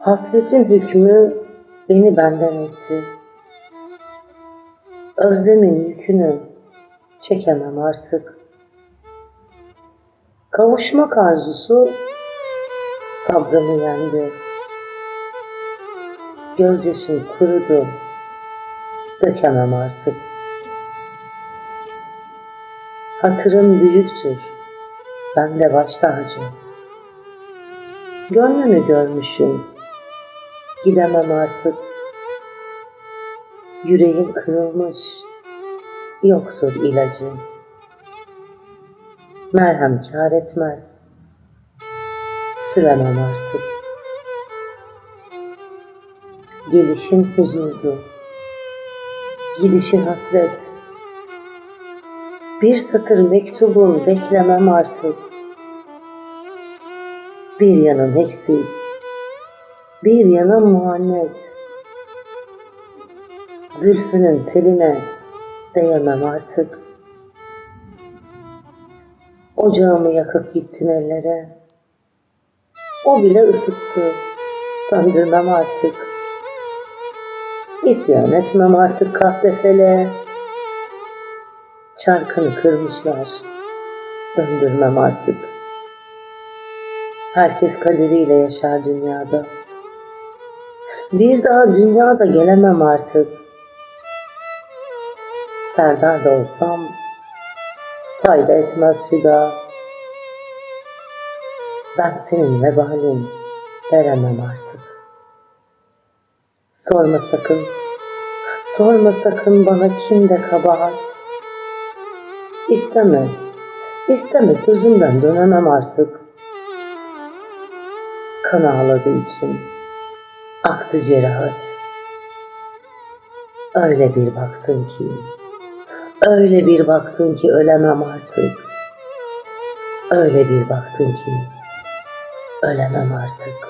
Hasretin hükmü beni benden etti. Özlemin yükünü çekemem artık. Kavuşmak arzusu sabrımı yendi. Gözyaşım kurudu, dökemem artık. Hatırım büyüktür, ben de baş tacı. Gönlünü görmüşüm, gidemem artık. Yüreğim kırılmış, yoktur ilacı. Merhem kâr etmez, süremem artık. Gelişin huzurdu, gidişi hasret. Bir satır mektubun beklemem artık. Bir yanım eksik, bir yanım muhannet. Zülfünün teline değemem artık. Ocağımı yakıp gittin ellere. O bile ısıttı, söndürmem artık. İsyan etmem artık kahvefele. Çarkını kırmışlar, döndürmem artık. Herkes kaderiyle yaşar dünyada. Bir daha dünyada gelemem artık. Serdar da olsam fayda etmez hüda. Ben senin vebalin veremem artık. Sorma sakın, sorma sakın bana kimde kabahat. İsteme, isteme sözümden dönemem artık. Kan ağladığı için aktı cerahat. Öyle bir baktın ki, öyle bir baktın ki ölemem artık. Öyle bir baktın ki ölemem artık.